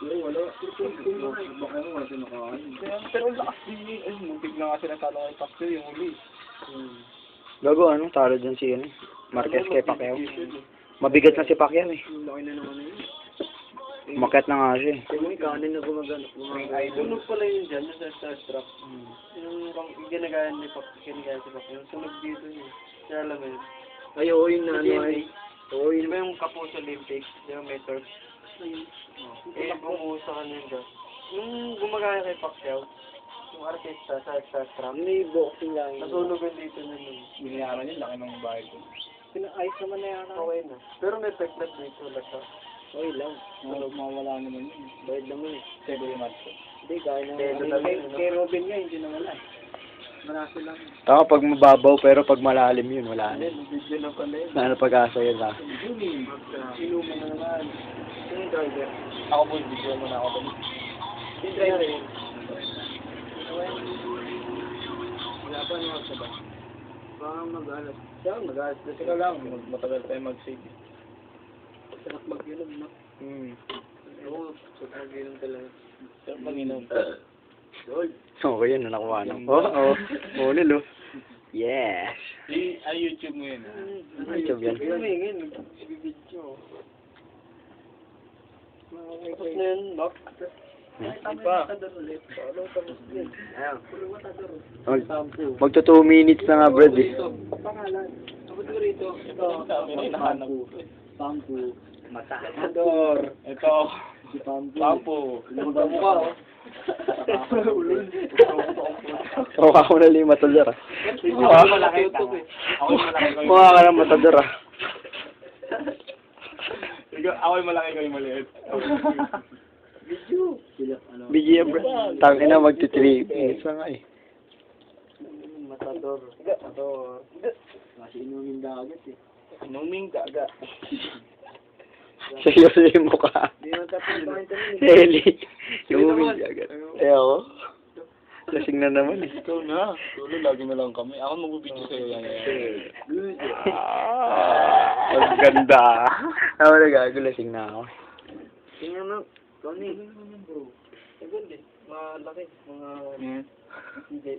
Pero ang lakas din yun. Ay, muntik na nga sila talo kay Pacquiao yung uli. Gago, ano? Talo dyan si, ano? Marquez kay Pacquiao. Mabigat na si Pacquiao, eh. Laki na naman na yun. Umakyat na nga siya, eh. Yung kanin na gumagana. Ay, Tunog pala yun dyan, yung sa Starstruck. Yung pang ginagaya ni Pap, ginagaya si yung tunog dito yun. Kaya alam mo yun. Ay, oo, yun na ano ay. Oo, yun. Di ba yung kapo sa Olympics? Di ba may turf? Eh, bumuho sa kanila. Yung gumagaya kay Pacquiao, yung artista sa Starstruck. Hindi, boxing lang yun. Nasunugan dito na nun. binayaran yun, laki ng bahay ko. Pina-ice naman na yan. Okay na. Pero may peklat dito, wala siya. Okay lang. Wala, mawala naman yun. Bayad naman eh. Sebo yung match ko. Hindi, kaya na. Kaya Kay, na- kay, kay Robin nga, hindi naman na. Marasi lang. Tama, pag mababaw, pero pag malalim yun, wala na. video na pala yun. Ano pag-asa yun, ha? Inuman na naman. Sino yung driver? Ako po, video mo na ako. Yung driver yun. Wala pa naman sa ba? Baka mag-alas. Siya, mag-alas. Kasi Ikaw lang, matagal tayo mag-save. sarap mag-inom, no? Hmm. Oo, sarap mag-inom talaga. Sarap mag-inom. Gold. Oo, yun, nakuha na. Oo, oo. Oo, nilo. Yes. Ay, YouTube mo yun. ah. Ano YouTube yan? Humingin, video. Tapos na yun. Hmm? Pa. Ano, tapos din. Ayan. Mag, magto 2 minutes na nga, Brad, eh. Pangalan. Siguro rito. Ito. Na hinahanap. Pampu. Matador. Ito, Si Pampu. Pampo. Lumabang mo ka, oh. Mukha ko na lang yung matador, ah. Mukha ka ng matador, ah. Ikaw- Ako yung malaki, ikaw yung maliit. Video. Sila. BGM, Brad. Tangin na, magti 3 minutes na nga, eh. Matador. Matador. Kasi inumin dagat eh. Numing gaga. Seryoso yung mukha. Hindi naman tapos pa ito eh. Heli. Yung umindi agad. Eh ako. Lasing na naman eh. Ikaw na. Tulo, lagi na lang kami. Ako magbibideo sa'yo yan. Good. Ah, ang ganda. Ako na gago, lasing na ako. Tingnan mo. Tony. Malaki. Mga... Hmm. Hindi.